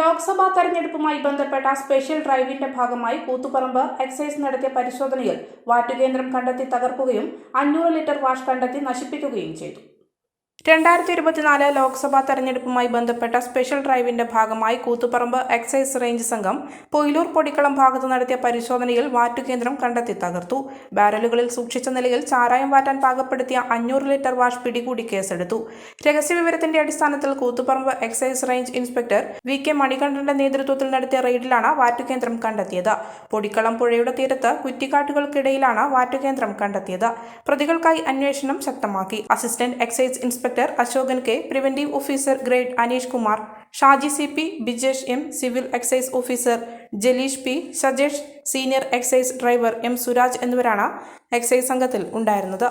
ലോക്സഭാ തെരഞ്ഞെടുപ്പുമായി ബന്ധപ്പെട്ട സ്പെഷ്യൽ ഡ്രൈവിന്റെ ഭാഗമായി കൂത്തുപറമ്പ് എക്സൈസ് നടത്തിയ പരിശോധനയിൽ വാറ്റുകേന്ദ്രം കണ്ടെത്തി തകർക്കുകയും അഞ്ഞൂറ് ലിറ്റർ വാഷ് കണ്ടെത്തി നശിപ്പിക്കുകയും ചെയ്തു. രണ്ടായിരത്തി ഇരുപത്തിനാല് ലോക്സഭാ തെരഞ്ഞെടുപ്പുമായി ബന്ധപ്പെട്ട സ്പെഷ്യൽ ഡ്രൈവിന്റെ ഭാഗമായി കൂത്തുപറമ്പ് എക്സൈസ് റേഞ്ച് സംഘം പൊയിലൂർ പൊടിക്കളം ഭാഗത്ത് നടത്തിയ പരിശോധനയിൽ വാറ്റുകേന്ദ്രം കണ്ടെത്തി തകർത്തു. ബാരലുകളിൽ സൂക്ഷിച്ച നിലയിൽ ചാരായം വാറ്റാൻ പാകപ്പെടുത്തിയ അഞ്ഞൂറ് ലിറ്റർ വാഷ് പിടികൂടി കേസെടുത്തു. രഹസ്യവിവരത്തിന്റെ അടിസ്ഥാനത്തിൽ Koothuparamba excise range inspector V K മണികണ്ഠന്റെ നേതൃത്വത്തിൽ നടത്തിയ റെയ്ഡിലാണ് വാറ്റുകേന്ദ്രം കണ്ടെത്തിയത്. പൊടിക്കളം പുഴയുടെ തീരത്ത് കുറ്റിക്കാട്ടുകൾക്കിടയിലാണ് വാറ്റുകേന്ദ്രം കണ്ടെത്തിയത്. പ്രതികൾക്കായി അന്വേഷണം ശക്തമാക്കി. Assistant excise inspector Ashokan K preventive officer grade Aneesh Kumar Shaji C P Bijesh M civil excise officer Jaleesh P Sajesh senior excise driver M Suraj എന്നിവരാണ് എക്സൈസ് സംഘത്തിൽ ഉണ്ടായിരുന്നത്.